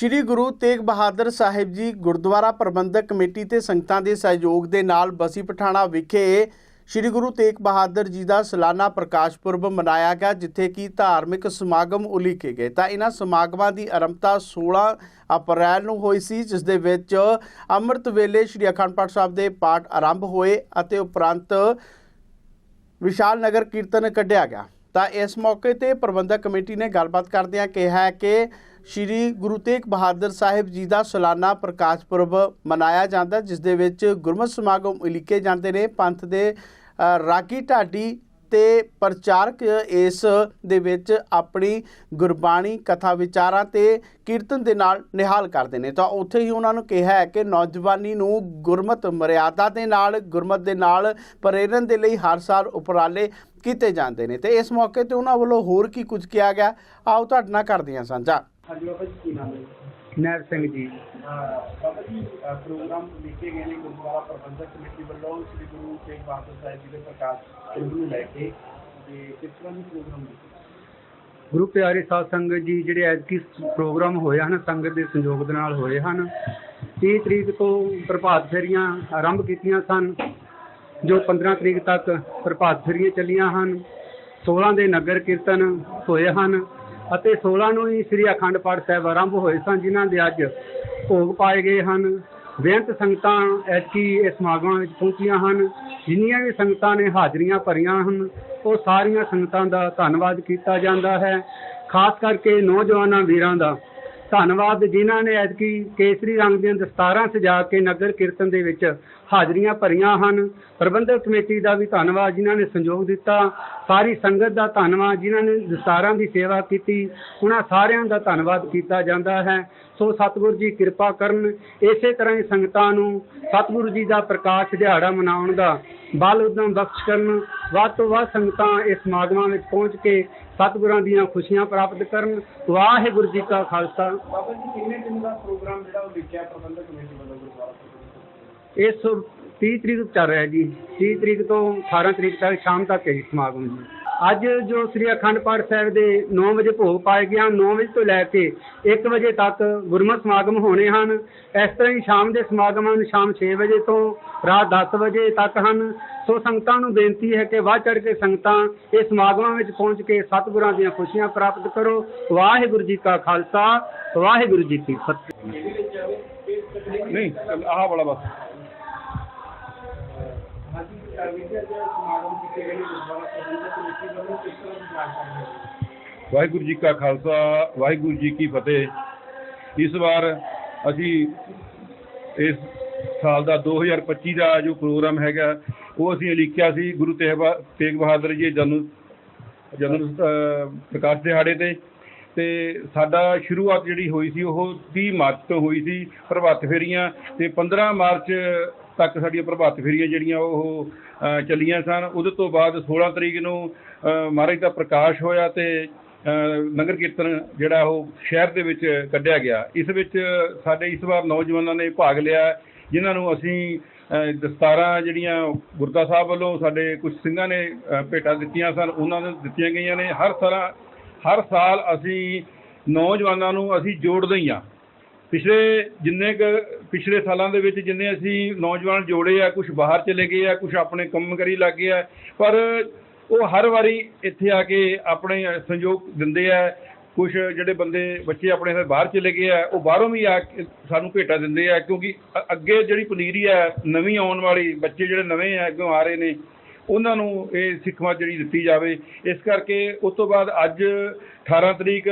ਸ੍ਰੀ ਗੁਰੂ ਤੇਗ ਬਹਾਦਰ ਸਾਹਿਬ ਜੀ ਗੁਰਦੁਆਰਾ ਪ੍ਰਬੰਧਕ committee ਤੇ ਸੰਗਤਾਂ ਦੇ ਸਹਿਯੋਗ ਦੇ ਨਾਲ ਬਸੀ ਪਠਾਣਾ ਵਿਖੇ ਸ੍ਰੀ ਗੁਰੂ ਤੇਗ ਬਹਾਦਰ ਜੀ ਦਾ ਸਾਲਾਨਾ ਪ੍ਰਕਾਸ਼ ਪੁਰਬ ਮਨਾਇਆ ਗਿਆ, ਜਿੱਥੇ ਕਿ ਧਾਰਮਿਕ ਸਮਾਗਮ ਉਲੀਕੇ ਗਏ। ਤਾਂ ਇਹਨਾਂ ਸਮਾਗਮਾਂ ਦੀ ਆਰੰਭਤਾ 16 ਅਪ੍ਰੈਲ ਨੂੰ ਹੋਈ ਸੀ, ਜਿਸ ਦੇ ਵਿੱਚ ਅੰਮ੍ਰਿਤ ਵੇਲੇ ਸ੍ਰੀ ਅਖੰਡ ਪਾਠ ਸਾਹਿਬ ਦੇ ਪਾਠ ਆਰੰਭ ਹੋਏ ਅਤੇ ਉਪਰੰਤ ਵਿਸ਼ਾਲ ਨਗਰ ਕੀਰਤਨ ਕੱਢਿਆ ਗਿਆ। ਤਾਂ ਇਸ ਮੌਕੇ ਤੇ ਪ੍ਰਬੰਧਕ ਕਮੇਟੀ ਨੇ ਗੱਲਬਾਤ ਕਰਦਿਆਂ ਕਿਹਾ ਹੈ ਕਿ ਸ੍ਰੀ ਗੁਰੂ ਤੇਗ ਬਹਾਦਰ ਸਾਹਿਬ ਜੀ ਦਾ ਸਾਲਾਨਾ ਪ੍ਰਕਾਸ਼ ਪੁਰਬ ਮਨਾਇਆ ਜਾਂਦਾ, ਜਿਸ ਦੇ ਵਿੱਚ ਗੁਰਮਤਿ ਸਮਾਗਮ ਉਲੀਕੇ ਜਾਂਦੇ ਨੇ। ਪੰਥ ਦੇ ਰਾਗੀ ਢਾਡੀ ਤੇ ਪ੍ਰਚਾਰਕ ਇਸ ਦੇ ਵਿੱਚ ਆਪਣੀ ਗੁਰਬਾਣੀ ਕਥਾ ਵਿਚਾਰਾਂ ਤੇ ਕੀਰਤਨ ਦੇ ਨਾਲ ਨਿਹਾਲ ਕਰਦੇ ਨੇ। ਤਾਂ ਉੱਥੇ ਹੀ ਉਹਨਾਂ ਨੂੰ ਕਿਹਾ ਹੈ ਕਿ ਨੌਜਵਾਨੀ ਨੂੰ ਗੁਰਮਤ ਮਰਿਆਦਾ ਦੇ ਨਾਲ, ਗੁਰਮਤ ਦੇ ਨਾਲ ਪ੍ਰੇਰਨ ਦੇ ਲਈ ਹਰ ਸਾਲ ਉਪਰਾਲੇ ਕੀਤੇ ਜਾਂਦੇ ਨੇ। ਤੇ ਇਸ ਮੌਕੇ ਤੇ ਉਹਨਾਂ ਵੱਲੋਂ ਹੋਰ ਕੀ ਕੁਝ ਕਿਹਾ ਗਿਆ? ਆਓ ਤੁਹਾਡੇ ਨਾਲ ਕਰਦੇ ਹਾਂ ਸਾਂਝਾ। ਹਾਂਜੀ ਬਾਬਾ ਜੀ ਕੀ ਨਾਮ ਹੈ? ਨੈਬ ਸਿੰਘ ਜੀ। ਅਹ ਬਾਬਾ ਜੀ ਪ੍ਰੋਗਰਾਮ ਲਿਖੇ ਗਏ ਨੇ ਗੁਰਦੁਆਰਾ ਪ੍ਰਬੰਧਕ ਕਮੇਟੀ ਵੱਲੋਂ ਸ੍ਰੀ ਗੁਰੂ ਤੇਗ ਬਹਾਦਰ ਸਾਹਿਬ ਜੀ ਦੇ ਪ੍ਰਕਾਸ਼ ਪੁਰਬ ਨੂੰ ਲੈ ਕੇ। ਤੇ ਕਿਸ ਤਰ੍ਹਾਂ ਦੀ ਪ੍ਰੋਗਰਾਮ ਗੁਰੂ ਪਿਆਰੇ ਸਾਧ ਸੰਗਤ ਜੀ ਜਿਹੜੇ ਐਤਕੀ ਪ੍ਰੋਗਰਾਮ ਹੋਏ ਹਨ ਸੰਗਤ ਦੇ ਸੰਯੋਗ ਦੇ ਨਾਲ ਹੋਏ ਹਨ 30 ਤਰੀਕ ਤੋਂ ਪ੍ਰਭਾਤ ਫੇਰੀਆਂ ਆਰੰਭ ਕੀਤੀਆਂ ਸਨ ਜੋ 15 ਤਰੀਕ ਤੱਕ ਪ੍ਰਭਾਤ ਫੇਰੀਆਂ ਚੱਲੀਆਂ ਹਨ 16 ਦੇ ਨਗਰ ਕੀਰਤਨ ਹੋਏ ਹਨ ਅਤੇ 16 ਨੂੰ ਹੀ ਸ੍ਰੀ ਅਖੰਡ ਪਾਠ ਸਾਹਿਬ ਆਰੰਭ ਹੋਏ ਸਨ, ਜਿਨ੍ਹਾਂ ਦੇ ਅੱਜ ਭੋਗ ਪਾਏ ਗਏ ਹਨ। ਬੇਅੰਤ ਸੰਗਤਾਂ ਐਤਕੀ ਇਸ ਸਮਾਗਮਾਂ ਵਿੱਚ ਪਹੁੰਚੀਆਂ ਹਨ, ਜਿੰਨੀਆਂ ਵੀ ਸੰਗਤਾਂ ਨੇ ਹਾਜ਼ਰੀਆਂ ਭਰੀਆਂ ਹਨ, ਉਹ ਸਾਰੀਆਂ ਸੰਗਤਾਂ ਦਾ ਧੰਨਵਾਦ ਕੀਤਾ ਜਾਂਦਾ ਹੈ, ਖਾਸ ਕਰਕੇ ਨੌਜਵਾਨਾਂ ਵੀਰਾਂ ਦਾ। ਧੰਨਵਾਦ ਜਿਨ੍ਹਾਂ ਨੇ ਐਤਕੀ ਕੇਸਰੀ ਰੰਗ ਦੀਆਂ ਦਸਤਾਰਾਂ ਸਜਾ ਕੇ ਨਗਰ ਕੀਰਤਨ ਦੇ ਵਿੱਚ ਹਾਜ਼ਰੀਆਂ ਭਰੀਆਂ ਹਨ। ਪ੍ਰਬੰਧਕ ਕਮੇਟੀ ਦਾ ਵੀ ਧੰਨਵਾਦ ਜਿਨ੍ਹਾਂ ਨੇ ਸੰਯੋਗ ਦਿੱਤਾ। ਸਾਰੀ ਸੰਗਤ ਦਾ ਧੰਨਵਾਦ ਜਿਨ੍ਹਾਂ ਨੇ ਦਸਤਾਰਾਂ ਦੀ ਸੇਵਾ ਕੀਤੀ। ਉਹਨਾਂ ਸਾਰਿਆਂ ਦਾ ਧੰਨਵਾਦ ਕੀਤਾ ਜਾਂਦਾ ਹੈ। ਸੋ ਸਤਿਗੁਰੂ ਜੀ ਕਿਰਪਾ ਕਰਨ। ਇਸੇ ਤਰ੍ਹਾਂ ਹੀ ਸੰਗਤਾਂ ਨੂੰ ਸਤਿਗੁਰੂ ਜੀ ਦਾ ਪ੍ਰਕਾਸ਼ ਦਿਹਾੜਾ ਮਨਾਉਣ ਦਾ ਬਲ ਉਦਮ ਬਖਸ਼ ਕਰਨ। ਵੱਧ ਤੋਂ ਵੱਧ ਸੰਗਤਾਂ ਇਸ ਸਮਾਗਮਾਂ ਵਿੱਚ ਪਹੁੰਚ ਕੇ ਸਤਿਗੁਰਾਂ ਦੀਆਂ ਖੁਸ਼ੀਆਂ ਪ੍ਰਾਪਤ ਕਰਨ। ਵਾਹਿਗੁਰੂ ਜੀ ਕਾ ਖਾਲਸਾ। ਬਾਬਾ ਜੀ ਕਿੰਨੇ ਦਿਨ ਦਾ ਪ੍ਰੋਗਰਾਮ ਜਿਹੜਾ ਉਹ ਲਿਖਿਆ ਪ੍ਰਬੰਧਕ ਕਮੇਟੀ ਵੱਲੋਂ ਗੁਰਦੁਆਰਾ ਪ੍ਰਬੰਧਕ ਇਸ 30 ਤਰੀਕ ਤੋਂ ਚੱਲ ਰਿਹਾ ਜੀ। 30 ਤਰੀਕ ਤੋਂ 18 ਤਰੀਕ ਤੱਕ ਸ਼ਾਮ ਤੱਕ ਹੈ ਜੀ ਸਮਾਗਮ ਜੀ ਅੱਜ ਜੋ ਸ੍ਰੀ ਅਖੰਡ ਪਾਠ ਸਾਹਿਬ ਦੇ 9 ਵਜੇ ਭੋਗ ਪਾਏ ਗਿਆ 9 ਵਜੇ ਤੋਂ ਲੈ ਕੇ 1 ਵਜੇ ਤੱਕ ਗੁਰਮਤਿ ਸਮਾਗਮ ਹੋਣੇ ਹਨ। ਇਸ ਤਰ੍ਹਾਂ ਹੀ ਸ਼ਾਮ ਦੇ ਸਮਾਗਮ ਹਨ, ਸ਼ਾਮ 6 ਵਜੇ ਤੋਂ ਰਾਤ 10 ਵਜੇ ਤੱਕ ਹਨ। ਸੋ ਸੰਗਤਾਂ ਨੂੰ ਬੇਨਤੀ ਹੈ ਕਿ ਵੱਧ ਚੜ ਕੇ ਸੰਗਤਾਂ ਇਹ ਸਮਾਗਮਾਂ ਵਿੱਚ ਪਹੁੰਚ ਕੇ ਸਤਿਗੁਰਾਂ ਦੀਆਂ ਖੁਸ਼ੀਆਂ ਪ੍ਰਾਪਤ ਕਰੋ। ਵਾਹਿਗੁਰੂ ਜੀ ਕਾ ਖਾਲਸਾ, ਵਾਹਿਗੁਰੂ ਜੀ ਕੀ ਫਤਿਹ। ਨਹੀਂ, ਆਹ ਵਾਲਾ ਬਸ। ਵਾਹਿਗੁਰੂ ਜੀ ਕਾ ਖਾਲਸਾ, ਵਾਹਿਗੁਰੂ ਜੀ ਕੀ ਫਤਿਹ। ਇਸ ਵਾਰ ਅਸੀਂ ਇਸ ਸਾਲ ਦਾ 2025 ਦਾ ਜੋ ਪ੍ਰੋਗਰਾਮ ਹੈਗਾ, ਉਹ ਅਸੀਂ ਲਿਖਿਆ ਸੀ ਗੁਰੂ ਤੇਗ ਬਹਾ- ਤੇਗ ਬਹਾਦਰ ਜੀ ਜਨਮ ਜਨਮ ਪ੍ਰਕਾਸ਼ ਦਿਹਾੜੇ ਤੇ। ਤੇ ਸਾਡਾ ਸ਼ੁਰੂਆਤ ਜਿਹੜੀ ਹੋਈ ਸੀ ਉਹ 30 ਮਾਰਚ ਤੋਂ ਹੋਈ ਸੀ ਪ੍ਰਭਾਤ ਫੇਰੀਆਂ ਤੇ 15 ਮਾਰਚ ਤੱਕ ਸਾਡੀਆਂ ਪ੍ਰਭਾਤ ਫੇਰੀਆਂ ਜਿਹੜੀਆਂ ਉਹ ਚੱਲੀਆਂ ਸਨ। ਉਹਦੇ ਤੋਂ ਬਾਅਦ 16 ਤਰੀਕ ਨੂੰ ਮਹਾਰਾਜ ਦਾ ਪ੍ਰਕਾਸ਼ ਹੋਇਆ ਤੇ ਨਗਰ ਕੀਰਤਨ ਜਿਹੜਾ ਉਹ ਸ਼ਹਿਰ ਦੇ ਵਿੱਚ ਕੱਢਿਆ ਗਿਆ। ਇਸ ਵਿੱਚ ਸਾਡੇ ਇਸ ਵਾਰ ਨੌਜਵਾਨਾਂ ਨੇ ਭਾਗ ਲਿਆ। ਜਿਨ੍ਹਾਂ ਨੂੰ ਅਸੀਂ ਦਸਤਾਰਾਂ ਜਿਹੜੀਆਂ ਗੁਰਦਾ ਸਾਹਿਬ ਵੱਲੋਂ ਸਾਡੇ ਕੁਝ ਸਿੰਘਾਂ ਨੇ ਅਹ, ਭੇਟਾਂ ਦਿੱਤੀਆਂ ਸਨ ਉਹਨਾਂ ਨੂੰ ਦਿੱਤੀਆਂ ਗਈਆਂ ਨੇ। ਹਰ ਤਰ੍ਹਾਂ ਹਰ ਸਾਲ ਅਸੀਂ ਨੌਜਵਾਨਾਂ ਨੂੰ ਅਸੀਂ ਜੋੜਦੇ ਹੀ ਹਾਂ ਪਿਛਲੇ ਜਿੰਨੇ ਕੁ, ਪਿਛਲੇ ਸਾਲਾਂ ਦੇ ਵਿੱਚ ਜਿੰਨੇ ਅਸੀਂ ਨੌਜਵਾਨ ਜੋੜੇ ਆ ਕੁਝ ਬਾਹਰ ਚਲੇ ਗਏ ਆ ਕੁਝ ਆਪਣੇ ਕੰਮ ਕਰੀ ਲੱਗੇ ਆ, ਪਰ ਉਹ ਹਰ ਵਾਰੀ ਇੱਥੇ ਆ ਕੇ ਆਪਣੇ ਸੰਯੋਗ ਦਿੰਦੇ ਆ। ਕੁਝ ਜਿਹੜੇ ਬੰਦੇ, ਬੱਚੇ ਆਪਣੇ ਫਿਰ ਬਾਹਰ ਚਲੇ ਗਏ ਆ, ਉਹ ਬਾਹਰੋਂ ਵੀ ਆ ਕੇ ਸਾਨੂੰ ਭੇਟਾ ਦਿੰਦੇ ਆ, ਕਿਉਂਕਿ ਅੱਗੇ ਜਿਹੜੀ ਪਨੀਰੀ ਆ, ਨਵੀਂ ਆਉਣ ਵਾਲੀ, ਬੱਚੇ ਜਿਹੜੇ ਨਵੇਂ ਆ, ਅੱਗੋਂ ਆ ਰਹੇ ਨੇ ਉਹਨਾਂ ਨੂੰ ਇਹ ਸਿੱਖਵਾ ਜਿਹੜੀ ਦਿੱਤੀ ਜਾਵੇ। ਇਸ ਕਰਕੇ ਉਸ ਤੋਂ ਬਾਅਦ ਅੱਜ 18 ਤਰੀਕ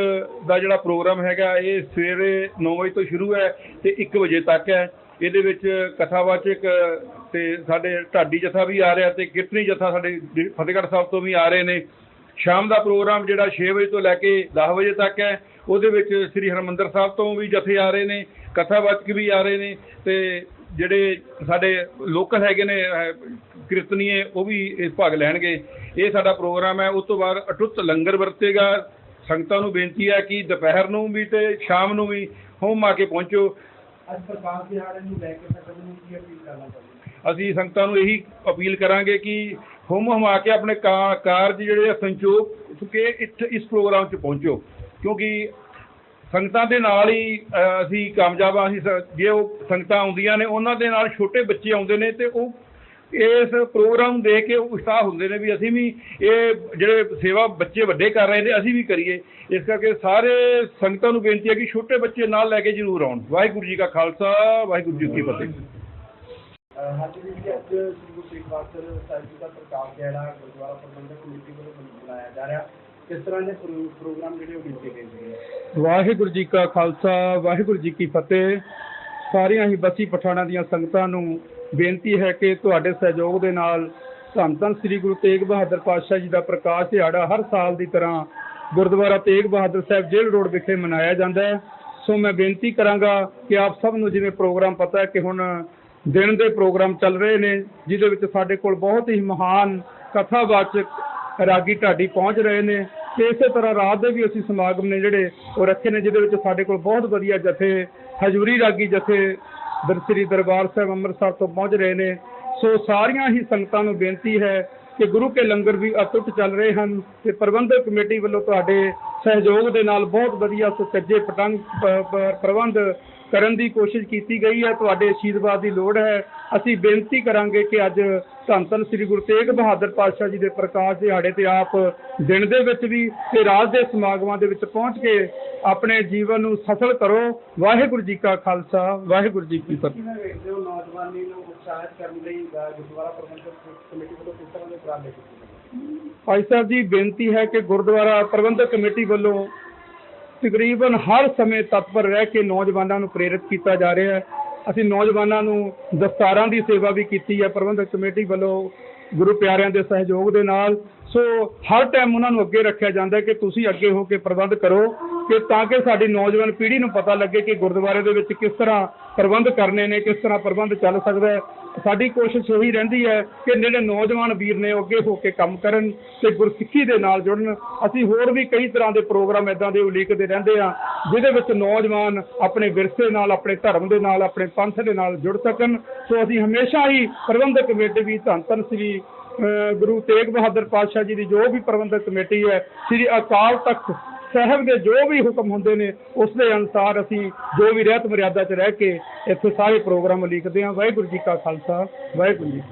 ਦਾ ਜਿਹੜਾ ਪ੍ਰੋਗਰਾਮ ਹੈਗਾ, ਇਹ ਸਵੇਰੇ 9 ਵਜੇ ਤੋਂ ਸ਼ੁਰੂ ਹੈ ਤੇ 1 ਵਜੇ ਤੱਕ ਹੈ। ਇਹਦੇ ਵਿੱਚ ਕਥਾਵਾਚਕ ਤੇ ਸਾਡੇ ਢਾਡੀ ਜਥਾ ਵੀ ਆ ਰਿਹਾ ਤੇ ਕੀਰਤਨੀ ਜਥਾ ਸਾਡੇ ਫਤਿਹਗੜ੍ਹ ਸਾਹਿਬ ਤੋਂ ਵੀ ਆ ਰਹੇ ਨੇ। ਸ਼ਾਮ ਦਾ ਪ੍ਰੋਗਰਾਮ ਜਿਹੜਾ 6 ਵਜੇ ਤੋਂ ਲੈ ਕੇ 10 ਵਜੇ ਤੱਕ ਹੈ। ਉਹਦੇ ਵਿੱਚ ਸ੍ਰੀ ਹਰਮੰਦਰ ਸਾਹਿਬ ਤੋਂ ਵੀ ਜਥੇ ਆ ਰਹੇ ਨੇ ਕਥਾਵਾਚਕ ਵੀ ਆ ਰਹੇ ਨੇ ਤੇ ਜਿਹੜੇ ਸਾਡੇ ਲੋਕਲ ਹੈਗੇ ਨੇ ਕੀਰਤਨੀਏ ਉਹ ਵੀ ਇਸ ਭਾਗ ਲੈਣਗੇ। ਇਹ ਸਾਡਾ ਪ੍ਰੋਗਰਾਮ ਹੈ ਉਸ ਤੋਂ ਬਾਅਦ ਅਟੁੱਟ ਲੰਗਰ ਵਰਤੇਗਾ। ਸੰਗਤਾਂ ਨੂੰ ਬੇਨਤੀ ਹੈ ਕਿ ਦੁਪਹਿਰ ਨੂੰ ਵੀ ਤੇ ਸ਼ਾਮ ਨੂੰ ਵੀ ਹੋਮ ਆ ਕੇ ਪਹੁੰਚੋ। ਅੱਜ ਪ੍ਰਕਾਸ਼ ਦਿਹਾੜੇ ਨੂੰ ਲੈ ਕੇ ਸੰਗਤ ਨੂੰ ਕੀ ਅਪੀਲ ਕਰਨਾ ਚਾਹੁੰਦੇ? ਅਸੀਂ ਸੰਗਤਾਂ ਨੂੰ ਇਹੀ ਅਪੀਲ ਕਰਾਂਗੇ ਕਿ ਹੁਮ ਹਮਾ ਕੇ ਆਪਣੇ ਕਾਰਜ ਜਿਹੜੇ ਆ ਸੰਚੋਕ ਕੇ ਇੱਥੇ ਇਸ ਪ੍ਰੋਗਰਾਮ 'ਚ ਪਹੁੰਚੋ। ਕਿਉਂਕਿ ਸੰਗਤਾਂ ਦੇ ਨਾਲ ਹੀ ਅਸੀਂ ਕਾਮਯਾਬ ਆ ਅਸੀਂ ਜੇ ਉਹ ਸੰਗਤਾਂ ਆਉਂਦੀਆਂ ਨੇ ਉਹਨਾਂ ਦੇ ਨਾਲ ਛੋਟੇ ਬੱਚੇ ਆਉਂਦੇ ਨੇ ਤੇ ਉਹ ਇਸ ਪ੍ਰੋਗਰਾਮ ਨੂੰ ਦੇਖ ਕੇ ਉਤਸ਼ਾਹ ਹੁੰਦੇ ਨੇ ਵੀ ਅਸੀਂ ਵੀ ਇਹ ਜਿਹੜੇ ਸੇਵਾ ਬੱਚੇ ਵੱਡੇ ਕਰ ਰਹੇ ਨੇ ਅਸੀਂ ਵੀ ਕਰੀਏ। ਇਸ ਕਰਕੇ ਸਾਰੇ ਸੰਗਤਾਂ ਨੂੰ ਬੇਨਤੀ ਹੈ ਕਿ ਛੋਟੇ ਬੱਚੇ ਨਾਲ ਲੈ ਕੇ ਜ਼ਰੂਰ ਆਉਣ। ਵਾਹਿਗੁਰੂ ਜੀ ਕਾ ਖਾਲਸਾ ਵਾਹਿਗੁਰੂ ਜੀ ਕੀ ਫਤਿਹ। ਹਾਂਜੀ ਜੀ ਅੱਜ ਸ੍ਰੀ ਗੁਰੂ ਤੇਗ ਬਹਾਦਰ ਸਾਹਿਬ ਜੀ ਦਾ ਪ੍ਰਕਾਸ਼ ਦਿਹਾੜਾ ਗੁਰਦੁਆਰਾ ਪ੍ਰਬੰਧਕ ਕਮੇਟੀ ਵੱਲੋਂ ਮਨਾਇਆ ਜਾ ਰਿਹਾ। ਕਿਸ ਤਰ੍ਹਾਂ ਦੇ ਪ੍ਰੋ- ਪ੍ਰੋਗਰਾਮ ਜਿਹੜੇ ਉਹ ਕੀਤੇ ਗਏ ਸੀ ਵਾਹਿਗੁਰੂ ਜੀ ਕਾ ਖਾਲਸਾ ਵਾਹਿਗੁਰੂ ਜੀ ਕੀ ਫਤਿਹ। ਸਾਰੀਆਂ ਹੀ ਬਸੀ ਪਠਾਣਾਂ ਦੀਆਂ ਸੰਗਤਾਂ ਨੂੰ ਬੇਨਤੀ ਹੈ ਕਿ ਤੁਹਾਡੇ ਸਹਿਯੋਗ ਦੇ ਨਾਲ ਧੰਨ ਧੰਨ ਸ੍ਰੀ ਗੁਰੂ ਤੇਗ ਬਹਾਦਰ ਪਾਤਸ਼ਾਹ ਜੀ ਦਾ ਪ੍ਰਕਾਸ਼ ਦਿਹਾੜਾ ਹਰ ਸਾਲ ਦੀ ਤਰ੍ਹਾਂ ਗੁਰਦੁਆਰਾ ਤੇਗ ਬਹਾਦਰ ਸਾਹਿਬ ਜੇਲ੍ਹ ਰੋਡ ਵਿਖੇ ਮਨਾਇਆ ਜਾਂਦਾ ਹੈ। ਸੋ ਮੈਂ ਬੇਨਤੀ ਕਰਾਂਗਾ ਕਿ ਆਪ ਸਭ ਨੂੰ ਜਿਵੇਂ ਪ੍ਰੋਗਰਾਮ ਪਤਾ ਹੈ ਕਿ ਹੁਣ ਦਿਨ ਦੇ ਪ੍ਰੋਗਰਾਮ ਚੱਲ ਰਹੇ ਨੇ, ਜਿਹਦੇ ਵਿੱਚ ਸਾਡੇ ਕੋਲ ਬਹੁਤ ਹੀ ਮਹਾਨ ਕਥਾਵਾਚਕ ਰਾਗੀ ਢਾਡੀ ਪਹੁੰਚ ਰਹੇ ਨੇ। ਤੇ ਇਸੇ ਤਰ੍ਹਾਂ ਰਾਤ ਦੇ ਵੀ ਅਸੀਂ ਸਮਾਗਮ ਨੇ ਜਿਹੜੇ ਉਹ ਰੱਖੇ ਨੇ, ਜਿਹਦੇ ਵਿੱਚ ਸਾਡੇ ਕੋਲ ਬਹੁਤ ਵਧੀਆ ਜਥੇ, ਹਜੂਰੀ ਰਾਗੀ ਜਥੇ ਦਰ ਸ੍ਰੀ ਦਰਬਾਰ ਸਾਹਿਬ ਅੰਮ੍ਰਿਤਸਰ ਤੋਂ ਪਹੁੰਚ ਰਹੇ ਨੇ। ਸੋ ਸਾਰੀਆਂ ਹੀ ਸੰਗਤਾਂ ਨੂੰ ਬੇਨਤੀ ਹੈ ਕਿ ਗੁਰੂ ਕੇ ਲੰਗਰ ਵੀ ਅਟੁੱਟ ਚੱਲ ਰਹੇ ਹਨ ਤੇ ਪ੍ਰਬੰਧਕ ਕਮੇਟੀ ਵੱਲੋਂ ਤੁਹਾਡੇ ਸਹਿਯੋਗ ਦੇ ਨਾਲ ਬਹੁਤ ਵਧੀਆ ਸੁਚੱਜੇ ਪਤੰਗ ਪ੍ਰਬੰਧ ਕਰਨ ਦੀ ਕੋਸ਼ਿਸ਼ ਕੀਤੀ ਗਈ ਹੈ। ਤੁਹਾਡੇ ਅਸ਼ੀਰਵਾਦ ਦੀ ਲੋੜ ਹੈ। ਅਸੀਂ ਬੇਨਤੀ ਕਰਾਂਗੇ ਕਿ ਅੱਜ ਧੰਨ ਧੰਨ ਸ੍ਰੀ ਗੁਰੂ ਤੇਗ ਬਹਾਦਰ ਪਾਤਸ਼ਾਹ ਜੀ ਦੇ ਪ੍ਰਕਾਸ਼ ਦਿਹਾੜੇ ਤੇ ਆਪ ਦਿਨ ਦੇ ਵਿੱਚ ਵੀ ਤੇ ਰਾਤ ਦੇ ਸਮਾਗਮਾਂ ਦੇ ਵਿੱਚ ਪਹੁੰਚ ਕੇ ਆਪਣੇ ਜੀਵਨ ਨੂੰ ਸਫਲ ਕਰੋ। ਵਾਹਿਗੁਰੂ ਜੀ ਕਾ ਖਾਲਸਾ। ਵਾਹਿਗੁਰੂ ਜੀ ਕੀ ਫਤਿਹ। ਨੌਜਵਾਨੀ ਨੂੰ ਉਤਸ਼ਾਹਿਤ ਕਰਨ ਲਈ ਗੁਰਦੁਆਰਾ ਪ੍ਰਬੰਧਕ ਕਮੇਟੀ ਵੱਲੋਂ ਕਿਸ ਤਰ੍ਹਾਂ ਦੇ ਉਪਰਾਲੇ ਕੀਤੇ ਭਾਈ ਸਾਹਿਬ ਜੀ, ਬੇਨਤੀ ਹੈ ਕਿ ਗੁਰਦੁਆਰਾ ਪ੍ਰਬੰਧਕ ਕਮੇਟੀ ਵੱਲੋਂ ਤਕਰੀਬਨ ਹਰ ਸਮੇਂ ਤਤਪਰ ਰਹਿ ਕੇ ਨੌਜਵਾਨਾਂ ਨੂੰ ਪ੍ਰੇਰਿਤ ਕੀਤਾ ਜਾ ਰਿਹਾ ਹੈ। ਅਸੀਂ ਨੌਜਵਾਨਾਂ ਨੂੰ ਦਸਤਾਰਾਂ ਦੀ ਸੇਵਾ ਵੀ ਕੀਤੀ ਹੈ ਪ੍ਰਬੰਧਕ ਕਮੇਟੀ ਵੱਲੋਂ, ਗੁਰੂ ਪਿਆਰਿਆਂ ਦੇ ਸਹਿਯੋਗ ਦੇ ਨਾਲ। ਸੋ ਹਰ ਟਾਈਮ ਉਹਨਾਂ ਨੂੰ ਅੱਗੇ ਰੱਖਿਆ ਜਾਂਦਾ ਕਿ ਤੁਸੀਂ ਅੱਗੇ ਹੋ ਕੇ ਪ੍ਰਬੰਧ ਕਰੋ ਕਿ ਤਾਂ ਕਿ ਸਾਡੀ ਨੌਜਵਾਨ ਪੀੜ੍ਹੀ ਨੂੰ ਪਤਾ ਲੱਗੇ ਕਿ ਗੁਰਦੁਆਰੇ ਦੇ ਵਿੱਚ ਕਿਸ ਤਰ੍ਹਾਂ ਪ੍ਰਬੰਧ ਕਰਨੇ ਨੇ, ਕਿਸ ਤਰ੍ਹਾਂ ਪ੍ਰਬੰਧ ਚੱਲ ਸਕਦਾ ਹੈ। ਸਾਡੀ ਕੋਸ਼ਿਸ਼ ਉਹੀ ਰਹਿੰਦੀ ਹੈ ਕਿ ਜਿਹੜੇ ਨੌਜਵਾਨ ਵੀਰ ਨੇ ਅੱਗੇ ਹੋ ਕੇ ਕੰਮ ਕਰਨ ਤੇ ਗੁਰਸਿੱਖੀ ਦੇ ਨਾਲ ਜੁੜਨ। ਅਸੀਂ ਹੋਰ ਵੀ ਕਈ ਤਰ੍ਹਾਂ ਦੇ ਪ੍ਰੋਗਰਾਮ ਇਦਾਂ ਦੇ ਉਲੀਕਦੇ ਰਹਿੰਦੇ ਆ ਜਿਹਦੇ ਵਿੱਚ ਨੌਜਵਾਨ ਆਪਣੇ ਵਿਰਸੇ ਨਾਲ, ਆਪਣੇ ਧਰਮ ਦੇ ਨਾਲ, ਆਪਣੇ ਪੰਥ ਦੇ ਨਾਲ ਜੁੜ ਸਕਣ। ਸੋ ਅਸੀਂ ਹਮੇਸ਼ਾ ਹੀ ਪ੍ਰਬੰਧਕ ਕਮੇਟੀ ਵੀ ਧੰਨ ਧੰਨ ਸ੍ਰੀ ਗੁਰੂ ਤੇਗ ਬਹਾਦਰ ਪਾਤਸ਼ਾਹ ਜੀ ਦੀ ਜੋ ਵੀ ਪ੍ਰਬੰਧਕ ਕਮੇਟੀ ਹੈ, ਸ੍ਰੀ ਅਕਾਲ ਤਖਤ ਸਾਹਿਬ ਦੇ ਜੋ ਵੀ ਹੁਕਮ ਹੁੰਦੇ ਨੇ, ਉਸ ਦੇ ਅਨੁਸਾਰ ਅਸੀਂ ਜੋ ਵੀ ਰਹਿਤ ਮਰਿਆਦਾ 'ਚ ਰਹਿ ਕੇ ਇੱਥੇ ਸਾਰੇ ਪ੍ਰੋਗਰਾਮ ਲਿਖਦੇ ਹਾਂ। ਵਾਹਿਗੁਰੂ ਜੀ ਕਾ ਖਾਲਸਾ, ਵਾਹਿਗੁਰੂ ਜੀ